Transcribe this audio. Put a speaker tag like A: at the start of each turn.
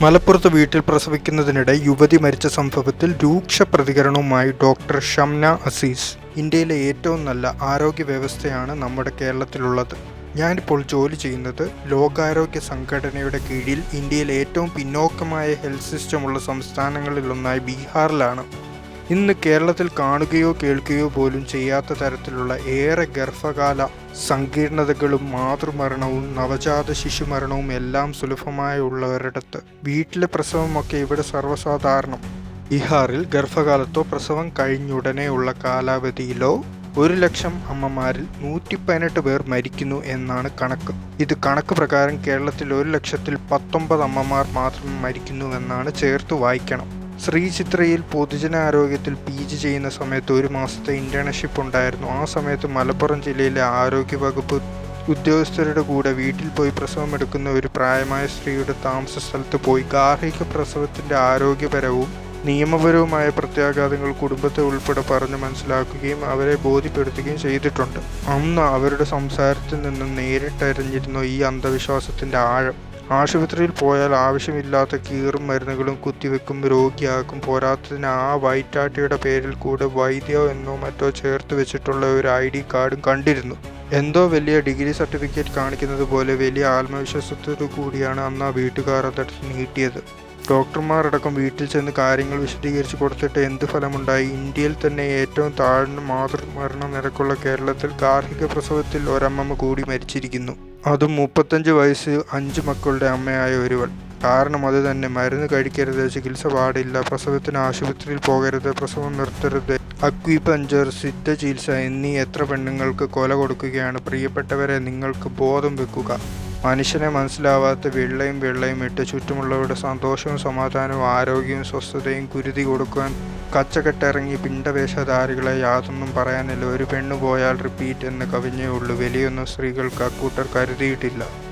A: മലപ്പുറത്ത് വീട്ടിൽ പ്രസവിക്കുന്നതിനിടെ യുവതി മരിച്ച സംഭവത്തിൽ രൂക്ഷ പ്രതികരണവുമായി ഡോക്ടർ ഷംന അസീസ്. ഇന്ത്യയിലെ ഏറ്റവും നല്ല ആരോഗ്യ വ്യവസ്ഥയാണ് നമ്മുടെ കേരളത്തിലുള്ളത്. ഞാനിപ്പോൾ ജോലി ചെയ്യുന്നത് ലോകാരോഗ്യ സംഘടനയുടെ കീഴിൽ ഇന്ത്യയിലെ ഏറ്റവും പിന്നോക്കമായ ഹെൽത്ത് സിസ്റ്റമുള്ള സംസ്ഥാനങ്ങളിലൊന്നായ ബീഹാറിലാണ്. ഇന്ന് കേരളത്തിൽ കാണുകയോ കേൾക്കുകയോ പോലും ചെയ്യാത്ത തരത്തിലുള്ള ഏറെ ഗർഭകാല സങ്കീർണതകളും മാതൃമരണവും നവജാത ശിശുമരണവും എല്ലാം സുലഭമായി ഉള്ളവരിടത്ത് വീട്ടിലെ പ്രസവമൊക്കെ ഇവിടെ സർവസാധാരണം. ബീഹാറിൽ ഗർഭകാലത്തോ പ്രസവം കഴിഞ്ഞുടനെയുള്ള കാലാവധിയിലോ ഒരു ലക്ഷം അമ്മമാരിൽ നൂറ്റി പതിനെട്ട് പേർ മരിക്കുന്നു എന്നാണ് കണക്ക്. ഇത് കണക്ക് പ്രകാരം കേരളത്തിൽ ഒരു ലക്ഷത്തിൽ പത്തൊമ്പത് അമ്മമാർ മാത്രം മരിക്കുന്നുവെന്നാണ് ചേർത്ത് വായിക്കണം. ശ്രീ ചിത്രയിൽ പൊതുജനാരോഗ്യത്തിൽ പി ജി ചെയ്യുന്ന സമയത്ത് ഒരു മാസത്തെ ഇന്റേൺഷിപ്പ് ഉണ്ടായിരുന്നു. ആ സമയത്ത് മലപ്പുറം ജില്ലയിലെ ആരോഗ്യ വകുപ്പ് ഉദ്യോഗസ്ഥരുടെ കൂടെ വീട്ടിൽ പോയി പ്രസവം എടുക്കുന്ന ഒരു പ്രായമായ സ്ത്രീയുടെ താമസ സ്ഥലത്ത് പോയി. ഗാർഹിക പ്രസവത്തിന്റെ ആരോഗ്യപരവും നിയമപരവുമായ പ്രത്യാഘാതങ്ങൾ കുടുംബത്തെ ഉൾപ്പെടെ പറഞ്ഞു മനസ്സിലാക്കുകയും അവരെ ബോധ്യപ്പെടുത്തുകയും ചെയ്തിട്ടുണ്ട്. അന്ന് അവരുടെ സംസാരത്തിൽ നിന്നും നേരിട്ടറിഞ്ഞിരുന്നു ഈ അന്ധവിശ്വാസത്തിന്റെ ആഴം. ആശുപത്രിയിൽ പോയാൽ ആവശ്യമില്ലാത്ത കീറും മരുന്നുകളും കുത്തിവെക്കും രോഗിയാക്കും. പോരാത്തതിന് ആ വൈറ്റാട്ടിയുടെ പേരിൽ കൂടെ വൈദ്യോ എന്നോ മറ്റോ ചേർത്ത് വെച്ചിട്ടുള്ള ഒരു ഐ ഡി കാർഡും കണ്ടിരുന്നു. എന്തോ വലിയ ഡിഗ്രി സർട്ടിഫിക്കറ്റ് കാണിക്കുന്നത് പോലെ വലിയ ആത്മവിശ്വാസത്തോടു കൂടിയാണ് അന്ന് ആ വീട്ടുകാർ അതെടുത്ത് നീട്ടിയത്. ഡോക്ടർമാരടക്കം വീട്ടിൽ ചെന്ന് കാര്യങ്ങൾ വിശദീകരിച്ച് കൊടുത്തിട്ട് എന്ത് ഫലമുണ്ടായി? ഇന്ത്യയിൽ തന്നെ ഏറ്റവും താഴ്ന്ന മാതൃമരണ നിരക്കുള്ള കേരളത്തിൽ ഗാർഹിക പ്രസവത്തിൽ ഒരമ്മമ്മ കൂടി മരിച്ചിരിക്കുന്നു. അതും മുപ്പത്തഞ്ച് വയസ്സ് അഞ്ച് മക്കളുടെ അമ്മയായ ഒരുവൾ കാരണം അത് തന്നെ മരുന്ന് കഴിക്കരുത് ചികിത്സ പാടില്ല പ്രസവത്തിന് ആശുപത്രിയിൽ പോകരുത് പ്രസവം നിർത്തരുത്. അക്വിപഞ്ചർ സിദ്ധ ചികിത്സ എന്നീ എത്ര പെണ്ണുങ്ങൾക്ക് കൊല കൊടുക്കുകയാണ്. പ്രിയപ്പെട്ടവരെ നിങ്ങൾക്ക് ബോധം വെക്കുക. മനുഷ്യനെ മനസ്സിലാവാത്ത വെള്ളയും വെള്ളയും ഇട്ട് ചുറ്റുമുള്ളവരുടെ സന്തോഷവും സമാധാനവും ആരോഗ്യവും സ്വസ്ഥതയും കുരുതി കൊടുക്കുവാൻ കച്ചകെട്ടിറങ്ങി പിണ്ടവേഷധാരികളെ യാതൊന്നും പറയാനില്ല. ഒരു പെണ്ണു പോയാൽ റിപ്പീറ്റ് എന്ന് കവിഞ്ഞേ ഉള്ളൂ. വലിയൊന്നും സ്ത്രീകൾക്ക് അക്കൂട്ടർ കരുതിയിട്ടില്ല.